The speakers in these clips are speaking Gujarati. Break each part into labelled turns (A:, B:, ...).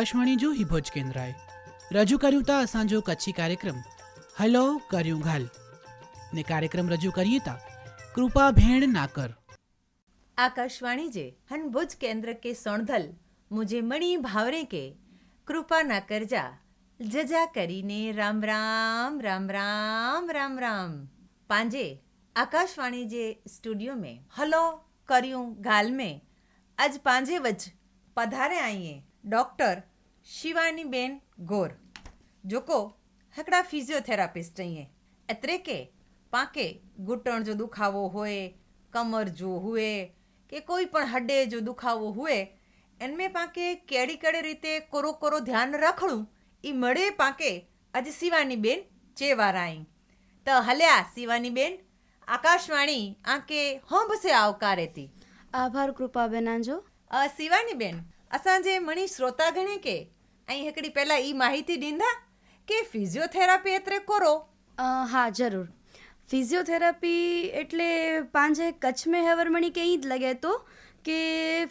A: આકાશવાણી જો હિભોજ કેಂದ್ರಾಯ રજૂ કર્યું તા અસાંજો કચ્છી કાર્યક્રમ. હલો, કર્યું ઘાલ. ને કાર્યક્રમ રજૂ કરીએ તા કૃપા ભેણ નાકર.
B: આકાશવાણી જે હનભુજ કેન્દ્ર કે સોણધલ, મુજે મણી ભાવરે કે, કૃપા ના કરજા જજા કરીને રામ રામ રામ રામ રામ રામ. પાંજે, આકાશવાણી જે સ્ટુડિયો મેં, હલો, કર્યું ગાલ મેં. આજ પાંજે વજ પધારે આઈએ, ડૉક્ટર शिवानी बेन गोर जेको हिकिड़ा फिजियोथेरापिस्ट आहिनि एतिरे के पाके घुटण जो दुखावो हुए कमर जो हुए કે કોઈ પણ હડે જો દુખાવો હુએ એનમે પાકે કેડી કેડી રીતે કોરો કોરો ધ્યાન રખડું ઈ મળે પાકે આજે શિવાની બેન ચેવાર આઈ તો હલ્યા શિવાની બેન આકાશવાણી આંકે હોંભસે આવકારે તી
C: આભાર કૃપાબેન આંજો
B: અ શિવાની બેન અસાંજે મણી શ્રોતા ગણે કે અહીં હેકડી પહેલાં એ માહિતી ડીંધા કે ફિઝિયોથેરાપી એતરે કરો?
C: હા, જરૂર. ફિઝિયોથેરાપી એટલે પાંજે કચ્છ મેં હેવર મણી કે જ લગે તો કે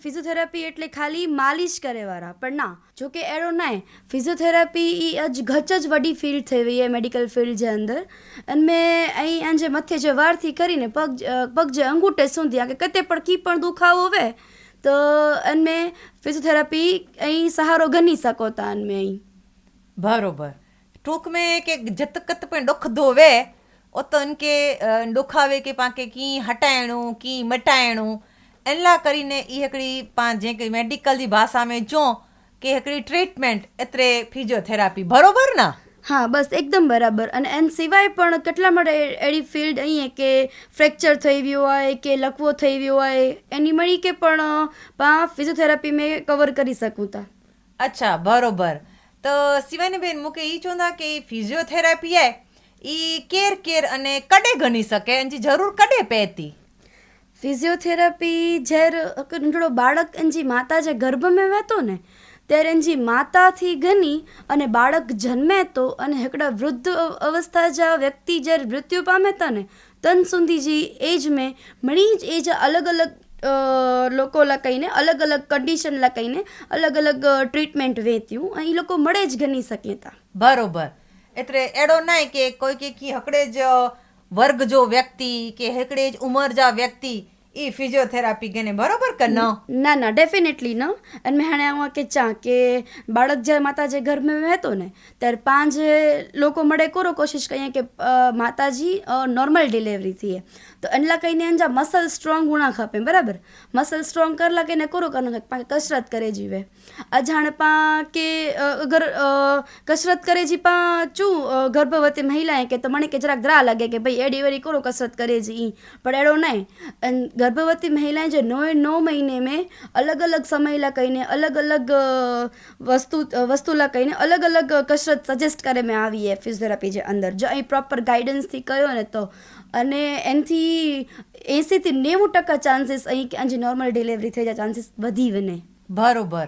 C: ફિઝિયોથેરાપી એટલે ખાલી માલિશ કરે વાળા પણ ના. જો કે એડો નાય, ફિઝિયોથેરાપી એ અજ ઘચ જ વડી ફિલ્ડ થઈ વઈ હે, મેડિકલ ફિલ્ડ જે અંદર. અને મેં અહીં આંજે મથે જે વારથી કરીને પગ પગ જે અંગૂઠે સુધી આ કે કતે પણ કી પણ દુખાવો વે તો અને મેં ફિઝિયોથેરાપી અહીં સહારો ગણી શકો તા અને મેં અહીં
B: બરોબર ટૂંક में કે જત કત પણ ડુખ ધોવે ઓતન કે અ, ડુખાવે કે પાકે કી હટાયણું કી મટાયણું એલા કરીને ઈ हिकिड़ी पाण जंहिं मेडिकल जी भाषा में चऊं કે हिकिड़ी ट्रीटमेंट एतिरे फिजियोथेरापी बरोबर ना
C: હા બસ એકદમ બરાબર. અને એન સિવાય પણ કેટલા માટે એડી ફિલ્ડ અહીંયા કે ફ્રેક્ચર થઈ ગયું હોય કે લકવો થઈ ગયો હોય એની મળી કે પણ પા ફિઝિયોથેરાપી મેં કવર કરી શકું તા.
B: અચ્છા બરોબર. તો સિવાયની બેન મૂકે એ ચોંધા કે ફિઝિયોથેરાપી હે એ કેર કેર અને કડે ગણી શકે એની જરૂર કડે પહેતી
C: ફિઝિયોથેરાપી જ્યારે થોડો બાળક એની માતા જે ગર્ભમાં વહેતો ને તેરંજી માતાથી ઘની અને બાળક જન્મે તો અને હેકડા વૃદ્ધ અવસ્થા જ વ્યક્તિ જ્યારે મૃત્યુ પામે તને, તન સુધીજી એજ મેં મળી જ એજ અલગ અલગ લોકો લખાઈને અલગ અલગ કન્ડિશન લખાઈને અલગ અલગ ટ્રીટમેન્ટ વેચ્યું એ લોકો મળે જ ગણી શકીતા
B: બરોબર. એટલે એડો નાય કે કોઈ કે હકડે જ વર્ગ જો વ્યક્તિ કે હેકડે જ ઉંમર જા વ્યક્તિ ઈ ફિઝિયોથેરાપી કેને બરોબર કે ન?
C: ના ના ડેફિનેટલી ન. અને મેં હાણે આવા કે ચા, કે બાળક જ્યારે માતા જે ઘરમાં વહેતો ને, ત્યારે પાંચ લોકો મળે કરો કોશિશ કરીએ કે માતાજી નોર્મલ ડિલિવરી થઈએ. તો એનલા કહીને અંજા મસલ સ્ટ્રોંગ ગુણા ખપે બરાબર? મસલ સ્ટ્રોંગ કરલા કહીને કરો કરું પાંચ કસરત કરે જીવે. અજાણ પા કે અગર કસરત કરે જી પા ચું ગર્ભવતી મહિલાએ કે તો મને કે જરાક દ્રા લાગે કે ભાઈ એડી વેડી કરો કસરત કરે જી પણ એડો નહીં. અન गर्भवती महिलाएं जो नौ नौ महीने में अलग अलग समय ला कहीने अलग अलग अ, वस्तु अ, वस्तु ला कहीने अलग अलग कसरत સજેસ્ટ કરે મેં આવી હે ફિઝિયોથેરાપી જે અંદર જો અહીં પ્રોપર ગાઈડન્સથી કયો ને તો અને એનાથી એંસીથી નેવું ટકા ચાન્સીસ અહીં કે આજે નોર્મલ ડિલિવરી થઈ જાય ચાન્સીસ વધી વને
B: બરોબર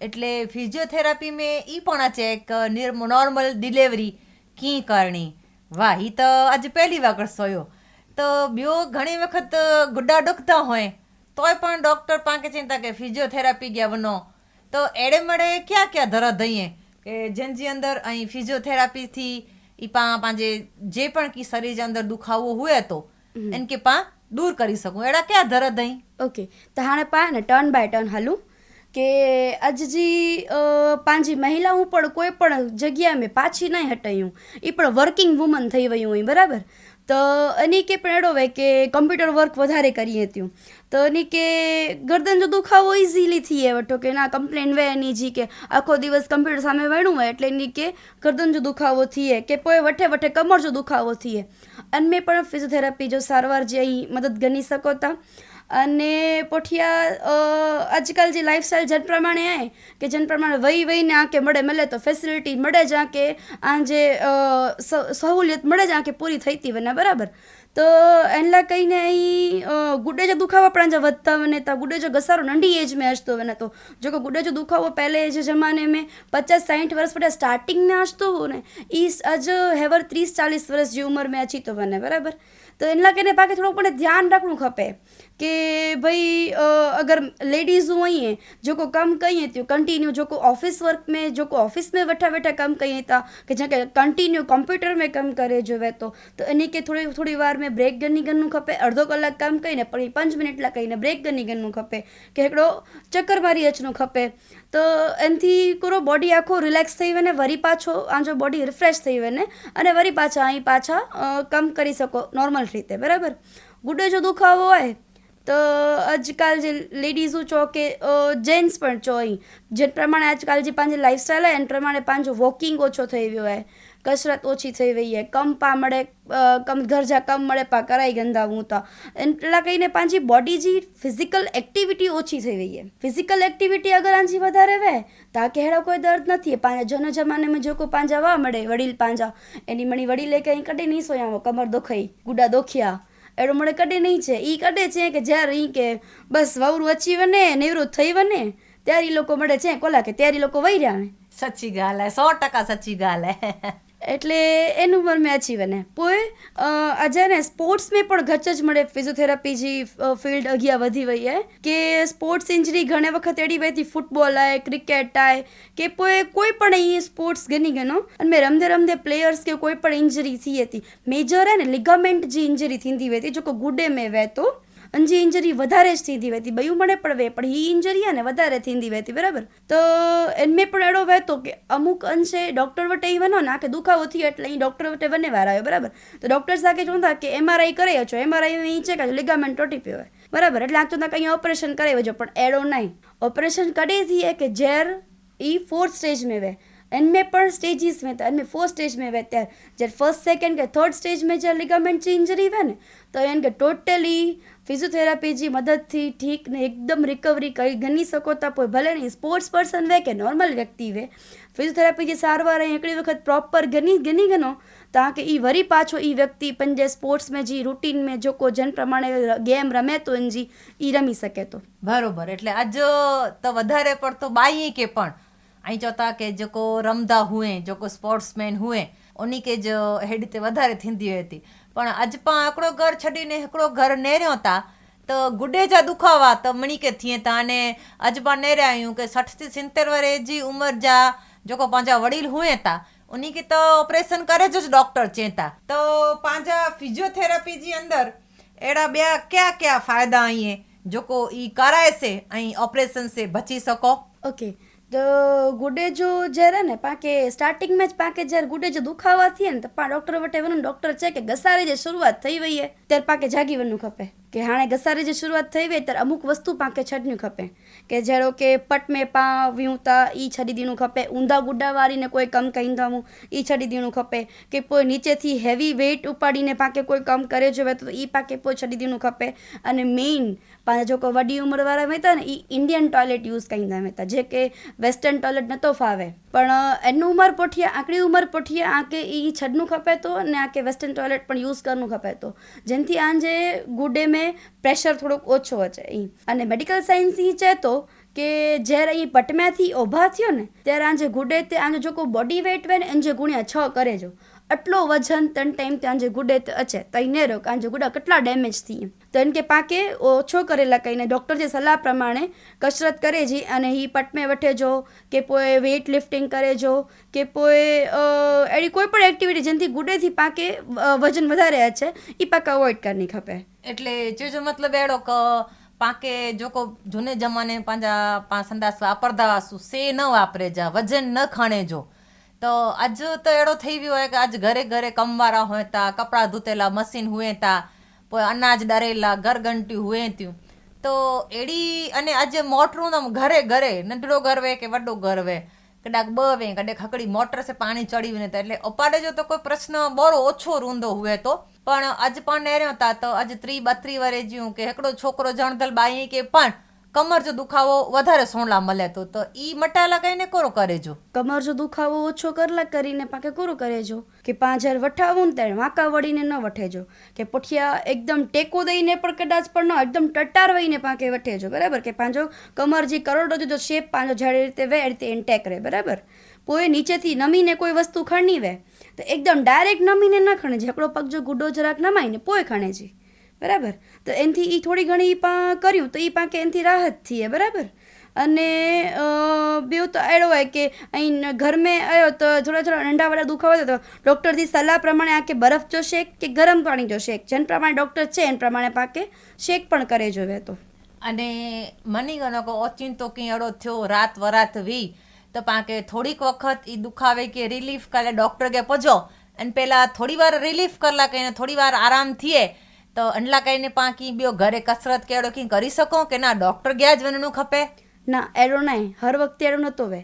B: એટલે ફિઝિયોથેરાપી में ઈ પણ છે એક નોર્મલ ડિલિવરી કી કરણી વાહ ઈ તો આજે પહેલી વખત સોયો તો ॿियो घणी वक़्तु गुॾा ॾुखंदा हुअनि तोय पण डॉक्टर पाण કે चइनि था की फिजियोथेरापी कया તો એડે મળે ક્યાં ક્યાં ધરા દઈએ કે જंहिंजी અંદર અહીં ફિઝિયોથેરાપીથી એ પાણ पंहिंजे જે પણ કી શરીર जे અંદર દુખાવો હોય તો એન કે પા દૂર કરી સघूं अहिड़ा કયા दर
C: દई ओके त हाणे पाण ટર્ન બાય ટર્ન હાલું કે આજ જી પાંજી મહિલાઓ પણ કોઈ પણ જગ્યા મેં પાછી નહીં હટાયું. એ પણ વર્કિંગ વુમન થઈ વયું હોય બરાબર? તો એની કે પણ એડો હોય કે કમ્પ્યુટર વર્ક વધારે કરીએ ત્યું. તો એની કે ગરદન જો દુખાવો ઇઝીલી થઈએ વઠો કે ના કમ્પ્લેન વે એની જી કે આખો દિવસ કમ્પ્યુટર સામે વણું હોય એટલે એની કે ગરદન જો દુખાવો થઈએ કે કોઈ વઠે વઠે કમર જો દુખાવો થઈએ. અને મેં પણ ફિઝિયોથેરાપી જો સારવાર જે અહીં મદદ ગણી શકો તા. અને પોઠિયા આજકાલ જે લાઈફસ્ટાઈલ જેન પ્રમાણે આવે કે જેન પ્રમાણે વહી વહીને આંકે મળે મળે તો ફેસિલિટી મળે જ આંકે આ જે સહુલિયત મળે જ આંકે પૂરી થઈતી વને, બરાબર? તો એನ್ಲ કહીને અહીં ગુડેજો દુખાવા પણ જ વધતા મને તા ગુડેજો ઘસારો નંઢી એજમાં હસતો મને તો. જો કે ગુડેજો દુખાવો પહેલે જે જમાને મેં પચાસ સાઠ વર્ષ બધા સ્ટાર્ટિંગમાં હસતો હું ને એ આજ હેવર ત્રીસ ચાલીસ વર્ષ જે ઉંમર મેં અચીતો મને, બરાબર? તો એના કહીને પાકે થોડું પણ ધ્યાન રાખવું ખપે. કે भाई अ, अगर लेडीज़ आहिनि जेको कमु कई थियूं कंटिन्यू जेको ऑफिस वर्क में जेको ऑफिस में वेठा वेठा कमु कई था કે જેકે કન્ટિન્યુ કોમ્પ્યુટર में કમ કરે જોવે તો તો એની કે થોડી થોડી વાર में ब्रेक गनी गनू खपे अर्धो कलाक कमु कई ने वरी पंज मिनट लाइ कई ने ब्रेक गनी गनू खपे કે हिकिड़ो चकर मारी अचणो खपे તો એનાથી પૂરો બોડી આખો રિલેક્સ થઈ વને વરી પાછો આજો બોડી રિફ્રેશ થઈ વને અને વરી પાછા અહીં પાછા અ, કમ કરી શકો નોર્મલ રીતે બરાબર ગુડે જો દુખાવો હોય તો આજકાल जे लेडीज़ूं चओ की जेंट्स पण चओ ई जे प्रमाणे अॼुकल्ह जी पंहिंजी लाइफस्टाइल आहे इन प्रमाणे पंहिंजो वॉकिंग ओछो थी वियो आहे કસરત ઓછી થઈ વહી છે કમ પા મળે કમ ઘર જા કમ મળે, પા કરાઈ ગંદા હું તો. એટલા કહીને પાંચી બોડી જી ફિઝિકલ એક્ટિવિટી ઓછી થઈ વહી છે. ફિઝિકલ એક્ટિવિટી અગર આંજી વધારે વે તો આ કહેડો કોઈ દર્દ નથી. પાંજા જન જમાને મેં જો કોઈ પાંજા વા મળે, વડીલ પાંજા એની મણી વડીલે કંઈ કટી નહીં સોયા કમર દુખાઈ ગુડા દુખ્યા. એડો મને કઢે નહીં છે. એ કઢે છે કે જ્યારે એ કે બસ વાવરું અચી વને નિવૃત્ત થઈ વને ત્યારે એ લોકો મળે છે. કોલા કે ત્યારે એ લોકો વહી રહ્યા
B: સાચી ગાલ હે, સો ટકા સાચી ગાલ હે.
C: એટલે એનું પણ મેં અચીવ એને પોએ આજે સ્પોર્ટ્સમાં પણ ઘચ જ મળે ફિઝિયોથેરાપી જે ફિલ્ડ અગિયા વધી વહી હે, કે સ્પોર્ટ્સ ઇન્જરી ઘણી વખત એડી વહેતી ફૂટબોલ આય ક્રિકેટ આય, કે પોઈ કોઈ પણ અહીં સ્પોર્ટ્સ ગણી ગણો, અને મેં રમદે રમદે પ્લેયર્સ કે કોઈ પણ ઇન્જરી થઈ હતી મેજર હે ને લિગામેન્ટ જે ઇન્જરી થીંદી વહેતી, જો કે ગુડે મેં વહેતો અને જે ઇન્જરી વધારે જ થીંધી વહેતી, બયું મને પણ વે, પણ હી ઇન્જરી ને વધારે થીંધી વહેતી, બરાબર? તો એમને પણ એડો વહેતો કે અમુક અંશે ડૉક્ટર વટે એ વનો ને આખે દુખાવો થયો એટલે એ ડૉક્ટર વટે બને વાર આવ્યો, બરાબર? તો ડૉક્ટર સાથે જોતા કે એમઆરઆઈ કરાવ્યો છો એમઆરઆઈ છે કે લિગામેન્ટ તોટી હોય, બરાબર? એટલે આમ તો કંઈ ઓપરેશન કરાવ્યો છો, પણ એડો નહીં. ઓપરેશન કડે થઈએ કે ઝેર ઈ ફોર્થ સ્ટેજ મેં વે. इनमें पर स्टेजिस में था इनमें फोर स्टेज में हुए थे जब फर्स्ट सेकेंड के थर्ड स्टेज में जब लिगामेंट जी इंजरी हुए ने તો એમ કે ટોટલી ફિઝિયોથેરાપીજી મદદથી ઠીક ને એકદમ રિકવરી કરી ગણી શકો તો કોઈ ભલે નહીં સ્પોર્ટ્સ પર્સન વે કે નોર્મલ વ્યક્તિ વે ફિઝિયોથેરાપી જે સારવાર અહીં એકડી વખત પ્રોપર ગણી ગણી ગણો ત્યાં કે એ વરી પાછો એ વ્યક્તિ પણ જે સ્પોર્ટ્સ મેં જે રૂટીન મેં જો કોઈ જન પ્રમાણે ગેમ રમે તો એનજી એ રમી શકે તો.
B: બરોબર, એટલે આજ તો વધારે પડતો બાઈએ કે પણ અહીં चवता કે जेको રમદા હુએ जेको સ્પોર્ટ્સમેન હુએ उन्ही के जो हेड ते वधारे थींदी હતી પણ अॼु पाण हिकिड़ो घरु छॾीने हिकिड़ो घरु नेरियो था त गुॾे जा दुखावा त मणी के थिए था अने अॼु पाण नेरिया आहियूं की सठि थी सतरि वरे जी उमिरि जा जेको पंहिंजा वड़ील हुए था उन्ही खे त ऑपरेशन करे जो डॉक्टर चए था त पंहिंजा फिजियोथेरेपी जी अंदरि अहिड़ा ॿिया कया कया फ़ाइदा आहिनि जेको ई कराए से ऐं ऑपरेशन से बची सघो
C: ओके okay. તો ગુડે જો જ્યારે ને પાકે સ્ટાર્ટિંગમાં જ પાકે જ્યારે ગુડે જો દુખાવા થયા ને તો પા ડૉક્ટર વટે વનું ડૉક્ટર છે કે ઘસારી જે શરૂઆત થઈ વઈએ. ત્યારે પાકે જાગી વનું ખપે. કે હાણે ઘસારે જે શરૂઆત થઈ હોય ત્યારે અમુક વસ્તુ પાંકે છટન્યું ખપે. કે જેડો કે પટ મેં પા વ્યુંતા એ છડી દીણું ખપે. ઊંધા ગુડા વાળીને કોઈ કમ કહીંદામું એ છડી દીણું ખપે. કે કોઈ નીચેથી હેવી વેઇટ ઉપાડીને પાકે કોઈ કમ કરે જોવે તો એ પાકે કોઈ છડી દીણું ખપે. અને મેઇન પાંચ જો કોઈ વડી ઉંમરવાળા હતા ને એ ઇન્ડિયન ટોયલેટ યુઝ કહીંદા હતા જે કે વેસ્ટર્ન ટોયલેટ નહોતો ફાવે. પણ એનું ઉંમર પોઠીએ આંકડી ઉંમર પોઠીએ આંકે એ છડનું ખપે તો અને આંકે વેસ્ટર્ન ટોયલેટ પણ યુઝ કરનું ખપે તો. જેનાથી આંજે ગુડે મેં में પ્રેશર થોડોક ઓછો હશે એ અને મેડિકલ સાયન્સ એ છે તો કે જ્યારે એ પટમ્યાથી ઊભા થયો ને, ત્યારે આજે ગુડે તે આને જો કોઈ બોડી વેઇટ હોય ને, એને ગુણ્યા છ કરે જો. એટલો વજન તન ટાઈમ ત્યાં જે ગુડે અચે તઈ ને રો કારણ ગુડા કેટલા ડેમેજ થઈ તો એમ કે પાકે ઓછો કરેલા કહીને ડૉક્ટર જે સલાહ પ્રમાણે કસરત કરે છે અને એ પટમે વઠે જો, કે પોએ વેઇટ લિફ્ટિંગ કરે જો, કે પોએ એડી કોઈ પણ એક્ટિવિટી જેનાથી ગુડેથી પાકે વજન વધારે છે એ પાકે અવોઇડ કરની ખપે.
B: એટલે જો મતલબ એડો પાંકે જો કો જૂને જમાને પાંજા સંદાસ વાપરતા વાસુ સે ન વાપરે જા, વજન ન ખણે જો. તો આજ તો એડો થઈ ગયો હોય કે આજ ઘરે ઘરે કમવારા હોતા, કપડાં ધૂતેલા મશીન હુએતા અનાજ ડરેલા, ઘરઘંટી હુએત્યું. તો એડી અને આજે મોટરું ઘરે ઘરે નંદડો ગરવે કે વડો ગરવે? કદાચ બવે કદાચ હકડી મોટર છે પાણી ચડ્યું નતા એટલે અપાડે જો તો કોઈ પ્રશ્ન બરો ઓછો રૂંધો હુએ તો. પણ આજ પણ નેર્યો હતા તો આજ ત્રી બત્રી વરે જ્યું કે એકડો છોકરો જણધલ બાઈ કે પણ કમર જો દુખાવો વધારે સોણલા મળે તો તો ઈ મટાલા કઈને કોરો કરે જો
C: કમર જો દુખાવો ઓછો કરલા કરીને પાકે કોરો કરે જો કે પાંચ હજાર વઠાવું ને ત્યારે વાંકા વળીને ન વઠેજો. કે પોઠિયા એકદમ ટેકો દઈને પણ કદાચ પણ ન, એકદમ ટટાર વહીને પાકે વઠેજો, બરાબર? કે પાંજો કમર જે કરોડો જો શેપ પાંજો જાડી રીતે વે રીતે ઇન્ટેક રહે બરાબર? પોએ નીચેથી નમીને કોઈ વસ્તુ ખણી વે તો એકદમ ડાયરેક્ટ નમીને ન ખણે જેકડો પગ જો ગુડો જરાક નમાઈને પોય ખણે છે. બરાબર? તો એનાથી એ થોડી ઘણી પા કર્યું તો એ પાકે એનાથી રાહત થઈએ, બરાબર? અને બેવ તો એડો હોય કે અહીં ઘરમે આવ્યો તો થોડા થોડા નંઢાવાળા દુખાવા તો ડૉક્ટરથી સલાહ પ્રમાણે આ કે બરફ જો શેક કે ગરમ પાણી જો શેક? જેન પ્રમાણે ડૉક્ટર છે, એન પ્રમાણે પાકે શેક પણ કરે જોવે તો.
B: અને મની ગણો કે ઓચિંતો કંઈ અડો થયો, રાત વરાત વી, તો પાકે થોડીક વખત એ દુખાવે કે રિલીફ કરે ડૉક્ટર કે પજો અને પહેલાં થોડી વાર રિલીફ કરલા કહીને થોડી વાર આરામ થઈએ તો અંડલા કાઈને પાકી બ્યો ઘરે કસરત કે અડો કંઈ કરી શકો કે ના? ડોક્ટર ગયા જ વનનું ખપે?
C: ના, એરો નહીં. હર વખતે એરો નહોતો વે.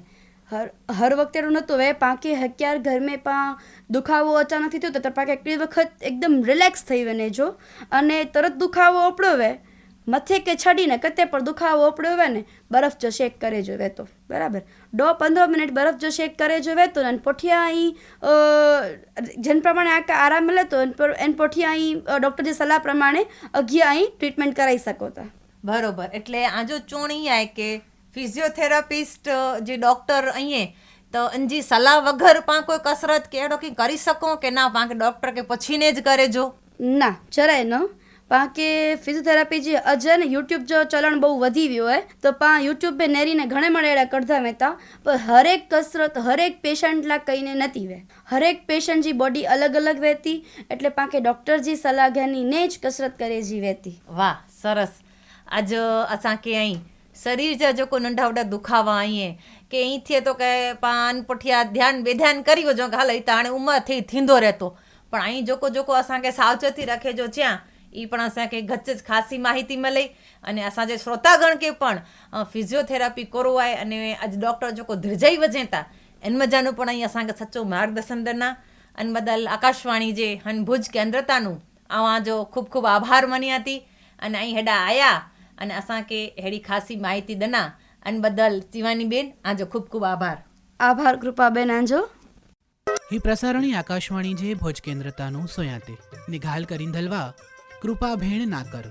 C: હર હર વખતે એરો નહોતો વે. પાકી હક્યાર ઘર મેં પા દુખાવો અચાનકથી થયો તો પાકે એકલી વખત એકદમ રિલેક્સ થઈ વને જો. અને તરત દુખાવો ઓપડો વે. મથે કે છડીને કતે પણ દુખાવો ઉપડ્યો હોય ને બરફ જો શેક કરે જો વહેતો બરાબર? દો પંદર મિનિટ બરફ જો શેક કરે જો વહેતો અને પોઠિયા અહીં જેન પ્રમાણે આ આરામ લેતો તો એન પર એન પોઠિયા અહીં ડૉક્ટર જે સલાહ પ્રમાણે અગિયા અહીં ટ્રીટમેન્ટ કરાવી શકો તા.
B: બરોબર. એટલે આ જો ચોણી આય કે ફિઝિયોથેરાપિસ્ટ જે ડૉક્ટર અહીંયા તો અંજી સલાહ વગર પા કોઈ કસરત કે એડો કંઈ કરી શકો કે ના? પાંખ ડૉક્ટર કે પછીને જ કરે જો?
C: ના જરાય ન. પા કે ફિઝિયોથેરાપી જે અજન યુટ્યુબ જો ચલણ બહુ વધી ગયું હોય, તો પા યુટ્યુબ પે નેરીને ઘણે મળેલા કડધા મહેતા, પણ હરેક કસરત હરેક પેશન્ટલા કહીને નથી વે. હરેક પેશન્ટ જે બોડી અલગ અલગ વહેતી, એટલે પાકે ડૉક્ટરજી સલાહ ઘેની ને જ કસરત કરે જી વહેતી.
B: વાહ, સરસ. આજ અસાંखे અહીં શરીર जा जेको नंढा वॾा दुखावा आई કે અહીં थिए તો કે પાન पुठिया ધ્યાન બેધ્યાન કરી વજો કે હાલ એ તો હાणे ઉમર થઈ થींदो રહેતો. પણ અહીં જોકો જોકો અસાંखे સાવચેતી રાખે જો જ્યાં એ પણ અસાंखे ગચ જ ખાસી માહિતી મળે. અને અસાंजे શ્રોતાગણ કે પણ ફિઝિયોથેરાપી કરવાય અને અॼु डॉक्टर जेको धृजई वॼे था इन मज़ानो पण ई असांखे सचो मार्गदर्शन ॾिना અને બદલ આકાશવાણી જે હન ભુજ કેન્દ્રતાનું આવા જો ખૂબ ખૂબ આભાર મની હતી અને અહીં હેડા આયા અને અસાંકે હેડી ખાસી માહિતી દના. અને બદલ શિવાની બેન આજો ખૂબ ખૂબ આભાર.
C: આભાર કૃપાબેન આજો.
A: હી પ્રસારણી આકાશવાણી જે ભુજ કેન્દ્રતાનું સોયાતે નિઘાલ કરીન ધલવા કૃપા કૃપાભેણ નાકર